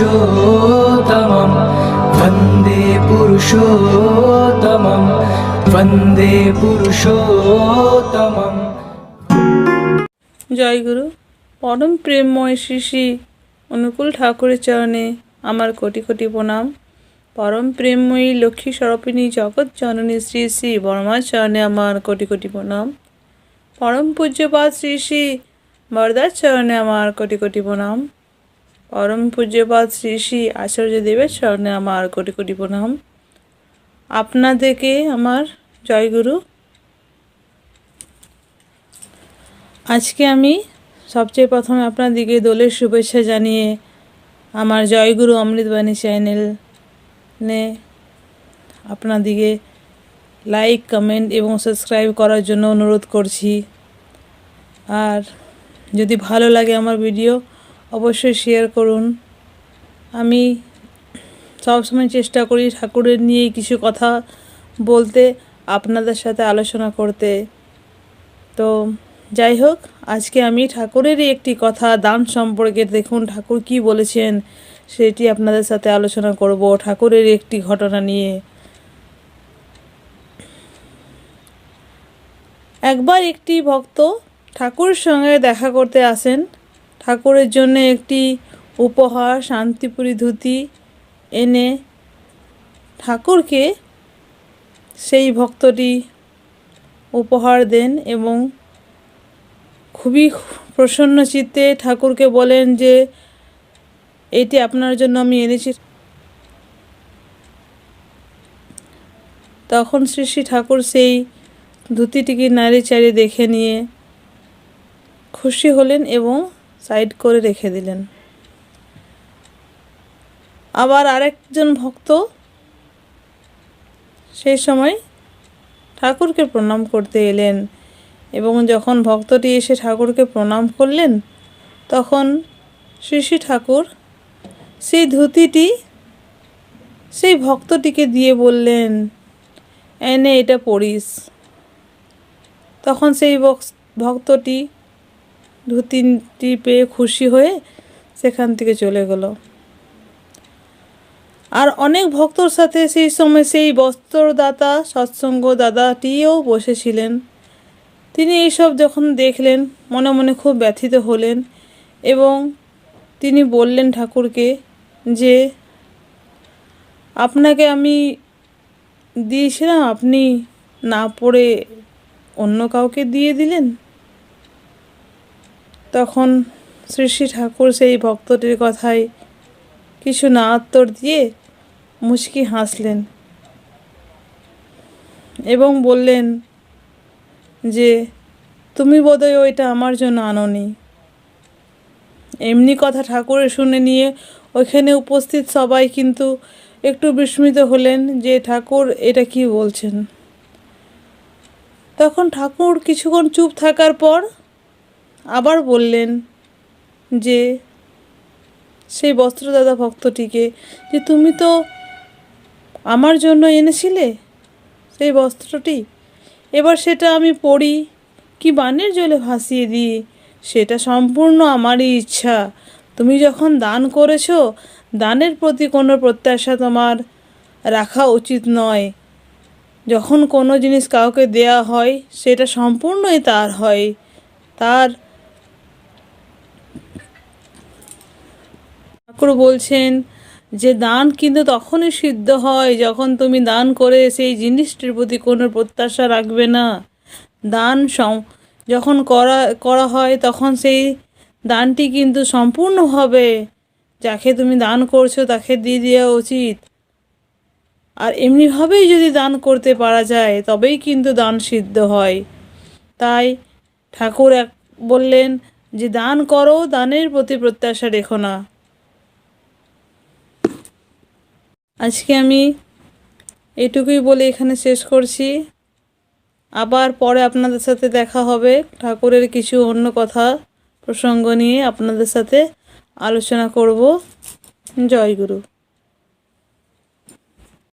पुरुषोत्तमं वन्दे पुरुषोत्तमं वन्दे पुरुषोत्तमम् জয় গুরু পরম প্রেমময় শ্রী শ্রী অনুকূল ঠাকুরের চরণে আমার কোটি কোটি প্রণাম পরম প্রেমময়ী লক্ষ্মী স্বরূপিণী জগৎ জননী শ্রী শ্রী বর্মার চরণে আমার কোটি কোটি প্রণাম পরম পূজ্যপাদ শ্রী শ্রী বরদার চরণে আমার কোটি কোটি প্রণাম পরম পূজ্যপাদ শ্রী শ্রী আচার্য দেবের চরণে আমার কোটি কোটি প্রণাম। আপনাদেরকে আমার জয়গুরু। আজকে আমি সবচেয়ে প্রথমে আপনাদেরকে দোলের শুভেচ্ছা জানিয়ে আমার জয়গুরু অমৃতবাণী চ্যানেল নে আপনাদিকে লাইক কমেন্ট এবং সাবস্ক্রাইব করার জন্য অনুরোধ করছি। আর যদি ভালো লাগে আমার ভিডিও অবশ্যই শেয়ার করুন। আমি সবসময় চেষ্টা করি ঠাকুরের নিয়ে কিছু কথা বলতে, আপনাদের সাথে আলোচনা করতে। তো যাই হোক, আজকে আমি ঠাকুরেরই একটি কথা, দান সম্পর্কে দেখুন ঠাকুর কি বলেছেন, সেটি আপনাদের সাথে আলোচনা করব ঠাকুরের একটি ঘটনা নিয়ে। একবার একটি ভক্ত ঠাকুরের সঙ্গে দেখা করতে আসেন ঠাকুরের জন্য একটি উপহার, শান্তিপুরী ধুতি এনে ঠাকুরকে সেই ভক্তটি উপহার দেন এবং খুবই প্রসন্ন চিত্তে ঠাকুরকে বলেন যে, এটি আপনার জন্য আমি এনেছি। তখন শ্রী শ্রী ঠাকুর সেই ধুতিটিকে নাড়ি চাড়ি দেখে নিয়ে খুশি হলেন এবং সাইড করে রেখে দিলেন। আবার আরেকজন ভক্ত সেই সময় ঠাকুরকে প্রণাম করতে এলেন এবং যখন ভক্তটি এসে ঠাকুরকে প্রণাম করলেন, তখন শ্রী শ্রী ঠাকুর সেই ধুতিটি সেই ভক্তটিকে দিয়ে বললেন, এনে এটা পড়িস তখন সেই বক্স- ভক্তটি তিনটি পেয়ে খুশি হয়ে সেখান থেকে চলে গেল। আর অনেক ভক্তর সাথে সেই সময় সেই বস্ত্রদাতা, সৎসঙ্গ দাদাটিও বসেছিলেন। তিনি এইসব যখন দেখলেন, মনে মনে খুব ব্যথিত হলেন এবং তিনি বললেন ঠাকুরকে যে, আপনাকে আমি দিয়েছিলাম, আপনি না পড়ে অন্য কাউকে দিয়ে দিলেন? তখন শ্রী শ্রী ঠাকুর সেই ভক্তটির কথায় কিছু না উত্তর দিয়ে মুচকি হাসলেন এবং বললেন যে, তুমি বোধহয় ওইটা আমার জন্য আনোনি। এমনি কথা ঠাকুরের শুনে নিয়ে ওইখানে উপস্থিত সবাই কিন্তু একটু বিস্মিত হলেন যে, ঠাকুর, এটা কি বলছেন? তখন ঠাকুর কিছুক্ষণ চুপ থাকার পর আবার বললেন যে, সেই বস্ত্রদাতা ভক্তটিকে যে তুমি তো আমার জন্য এনেছিলে সেই বস্ত্রটি, এবার সেটা আমি পড়ি কি বানের জলে ভাসিয়ে দিই সেটা সম্পূর্ণ আমারই ইচ্ছা। তুমি যখন দান করেছ, দানের প্রতি কোনো প্রত্যাশা তোমার রাখা উচিত নয়। যখন কোনো জিনিস কাউকে দেয়া হয়, সেটা সম্পূর্ণই তার হয়। তার ঠাকুর বলছেন যে দান কিন্তু তখনই সিদ্ধ হয় যখন তুমি দান করে সেই জিনিসটির প্রতি কোনো প্রত্যাশা রাখবে না। দান যখন করা করা হয় তখন সেই দানটি কিন্তু সম্পূর্ণ হবে। যাকে তুমি দান করছ তাকে দিয়ে দেওয়া উচিত। আর এমনিভাবেই যদি দান করতে পারা যায়, তবেই কিন্তু দান সিদ্ধ হয়। তাই ঠাকুর এক বললেন যে, দান করো, দানের প্রতি প্রত্যাশা রেখো না। আজকে আমি এটুকুই বলে এখানে শেষ করছি। আবার পরে আপনাদের সাথে দেখা হবে, ঠাকুরের কিছু অন্য কথা প্রসঙ্গ নিয়ে আপনাদের সাথে আলোচনা করব। জয় গুরু।